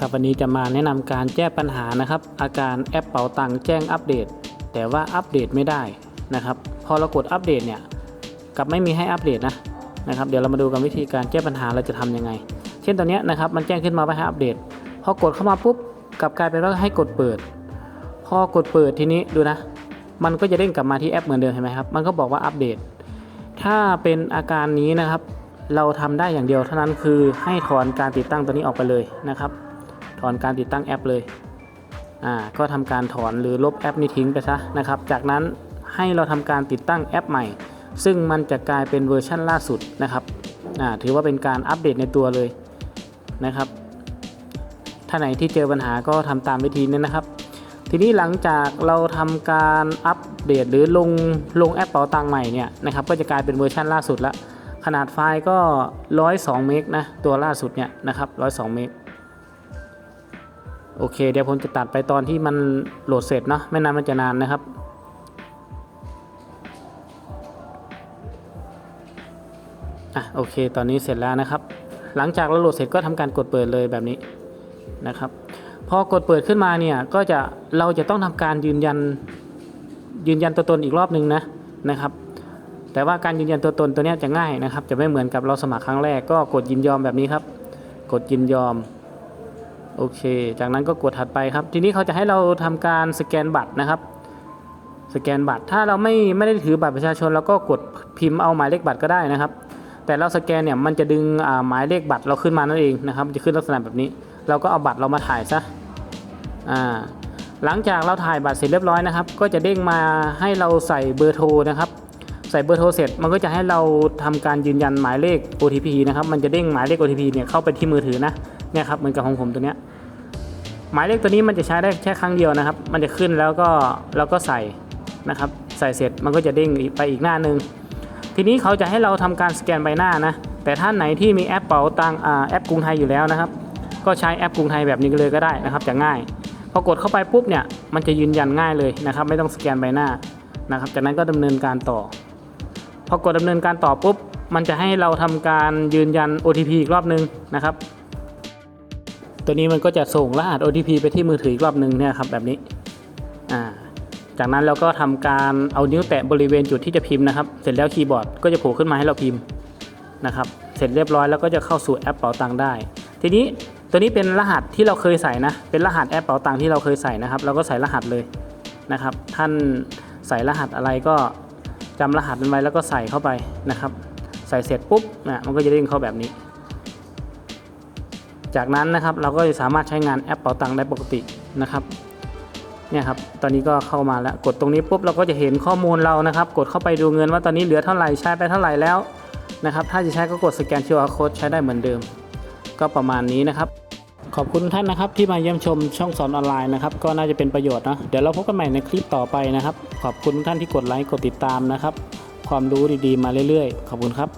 ครับวันนี้จะมาแนะนำการแก้ปัญหานะครับ อาการแอปเป๋าตังแจ้งอัปเดต แต่ว่าอัปเดตไม่ได้นะครับ พอเรากดอัปเดตเนี่ยกับไม่มีให้อัปเดตนะนะครับ เดี๋ยวเรามาดูกันวิธีการแก้ปัญหาเราจะทำยังไง เช่นตอนนี้นะครับมันแจ้งขึ้นมาว่าให้อัปเดต พอกดเข้ามาปุ๊บกลับกลายเป็นว่าให้กดเปิด พอกดเปิดทีนี้ดูนะ มันก็จะเด้งกลับมาที่แอปเหมือนเดิมเห็นไหมครับมันก็บอกว่าอัปเดต ถ้าเป็นอาการนี้นะครับ เราทำได้อย่างเดียวเท่านั้นคือให้ถอนการติดตั้งตัวนี้ออกไปเลยนะครับ ถอนการติดตั้งแอปเลยอ่าก็ทำการถอนหรือลบแอปนี้ทิ้งไปซะนะครับ จากนั้นให้เราทำการติดตั้งแอปใหม่ ซึ่งมันจะกลายเป็นเวอร์ชั่นล่าสุดนะครับอ่าถือว่าเป็นการอัปเดตในตัวเลยนะครับ ถ้าไหนที่เจอปัญหาก็ทำตามวิธีนี้นะครับ ทีนี้หลังจากเราทำการอัปเดตหรือลงลงแอปเป๋าตังใหม่เนี่ยนะครับก็จะกลายเป็นเวอร์ชันล่าสุดละขนาดไฟล์ก็ 102 เมกนะตัวล่าสุดเนี่ยนะครับ 102 เมก โอเค เดี๋ยวผมจะตัดไปตอนที่มันโหลดเสร็จเนาะไม่นานมันจะนานนะครับ อะโอเค ตอนนี้เสร็จแล้วนะครับ หลังจากเราโหลดเสร็จก็ทำการกดเปิดเลยแบบนี้นะครับพอกดเปิดขึ้นมาเนี่ยก็จะเราจะต้องทำการยืนยันยืนยันตัวตนอีกรอบหนึ่งนะนะครับ แต่ว่าการยืนยันตัวตนตัวนี้จะง่ายนะครับ จะไม่เหมือนกับเราสมัครครั้งแรกก็กดยินยอมแบบนี้ครับ กดยินยอม โอเค จากนั้นก็กดถัดไปครับ ทีนี้เขาจะให้เราทำการสแกนบัตรนะครับ สแกนบัตร ถ้าเราไม่ไม่ได้ถือบัตรประชาชนเราก็กดพิมพ์เอาหมายเลขบัตรก็ได้นะครับ แต่เราสแกนเนี่ยมันจะดึงอ่าหมายเลขบัตรเราขึ้นมานั่นเองนะครับ จะขึ้นลักษณะแบบนี้ เราก็เอาบัตรเรามาถ่ายซะ อ่า หลังจากเราถ่ายบัตรเสร็จเรียบร้อยนะครับ ก็จะเด้งมาให้เราใส่เบอร์โทรนะครับ ใส่เบอร์โทรเสร็จมันก็จะให้เราทำการยืนยันหมายเลข OTP นะครับมันจะเด้งหมายเลข OTP เนี่ยเข้าไปที่มือถือนะเนี่ยครับเหมือนกับของผมตัวเนี้ยหมายเลขตัวนี้มันจะใช้ได้แค่ครั้งเดียวนะครับ มันจะขึ้นแล้วก็เราก็ใส่นะครับใส่เสร็จมันก็จะเด้งไปอีกหน้าหนึ่งทีนี้เขาจะให้เราทำการสแกนใบหน้านะแต่ท่านไหนที่มีแอปเป๋าตังแอปกรุงไทยอยู่แล้วนะครับ ก็ใช้แอปกรุงไทยแบบนี้เลยก็ได้นะครับจะง่ายพอกดเข้าไปปุ๊บเนี่ยมันจะยืนยันง่ายเลยนะครับ ไม่ต้องสแกนใบหน้านะครับ จากนั้นก็ดำเนินการต่อ พอกดดำเนินการต่อปุ๊บ มันจะให้เราทำการยืนยัน OTP อีกรอบนึงนะครับ ตัวนี้มันก็จะส่งรหัส OTP ไปที่มือถืออีกรอบนึงเนี่ยครับแบบนี้อ่าจากนั้นเราก็ทำการเอานิ้วแตะบริเวณจุดที่จะพิมพ์นะครับ เสร็จแล้วคีย์บอร์ดก็จะโผล่ขึ้นมาให้เราพิมพ์นะครับ เสร็จเรียบร้อยแล้วก็จะเข้าสู่แอปเป๋าตังค์ได้ ทีนี้ตัวนี้เป็นรหัสที่เราเคยใส่นะ เป็นรหัสแอปเป๋าตังค์ที่เราเคยใส่นะครับ เราก็ใส่รหัสเลยนะครับ ท่านใส่รหัสอะไรก็ จำรหัสมันไว้แล้วก็ใส่เข้าไปนะครับ ใส่เสร็จปุ๊บนะมันก็จะเด้งเข้าแบบนี้ จากนั้นนะครับเราก็จะสามารถใช้งานแอปเป๋าตังค์ได้ปกตินะครับเนี่ยครับ ตอนนี้ก็เข้ามาแล้ว กดตรงนี้ปุ๊บเราก็จะเห็นข้อมูลเรานะครับ กดเข้าไปดูเงินว่าตอนนี้เหลือเท่าไหร่ใช้ไปเท่าไหร่แล้วนะครับ ถ้าจะใช้ก็กดสแกน QR code ใช้ได้เหมือนเดิม ก็ประมาณนี้นะครับ ขอบคุณท่านนะครับที่มาเยี่ยมชมช่องสอนออนไลน์นะครับก็น่าจะเป็นประโยชน์นะเดี๋ยวเราพบกันใหม่ในคลิปต่อไปนะครับ ขอบคุณท่านที่กดไลค์กดติดตามนะครับ ความรู้ดีๆมาเรื่อยๆ ขอบคุณครับ